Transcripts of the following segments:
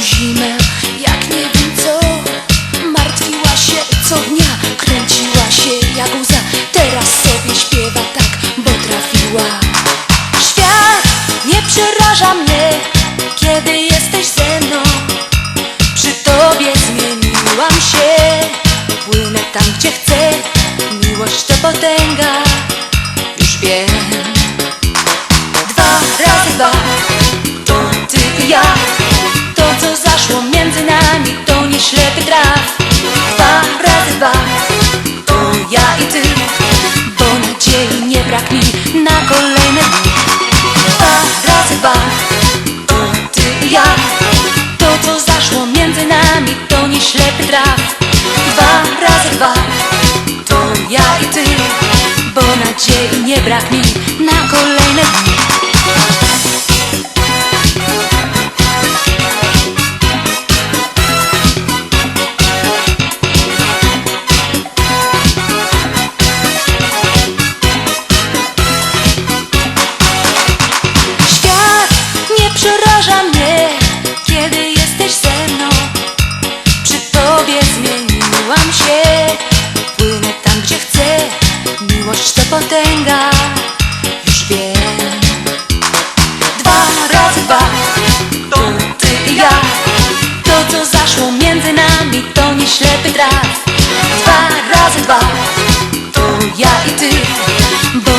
zimę. Jak nie wiem co Martwiła się co dnia Kręciła się jak łza. Teraz sobie śpiewa tak, bo trafiła. Świat nie przeraża mnie Kiedy jesteś ze mną. Przy tobie zmieniłam się. Płynę tam gdzie chcę. Miłość to potęga. Nie ślepy traf Dwa razy dwa To ja i ty Bo nadziei nie brak mi Na kolejne dni Dwa razy dwa To ty i ja. To co zaszło między nami To nie ślepy traf Dwa razy dwa To ja i ty Bo nadziei potęga, już wiem. Dwa razy dwa, to ty i ja. To, co zaszło między nami, to nie ślepy traf. Dwa razy dwa, to ja i ty. Bo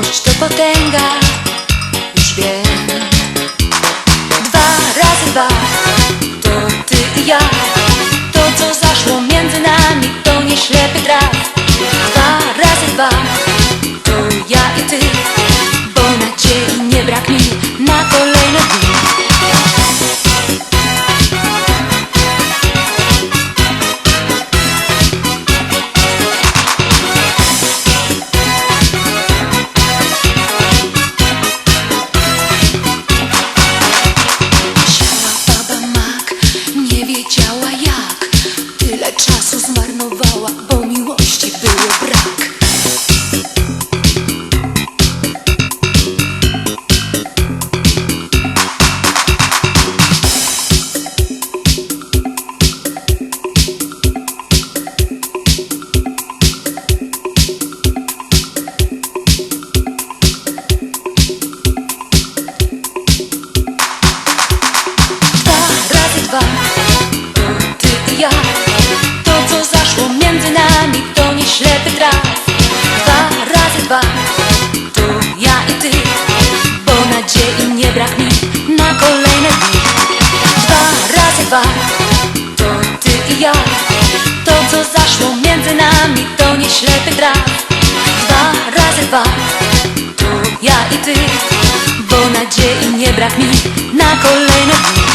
Miłość to potęga, już wiem. Dwa razy dwa, to ty i ja. To, co zaszło między nami, to nie ślepy traf. Dwa razy dwa, to ja i ty. Nami, to nie ślepy traf Dwa razy dwa, to ja i ty Bo nadziei nie brak mi na kolejne dni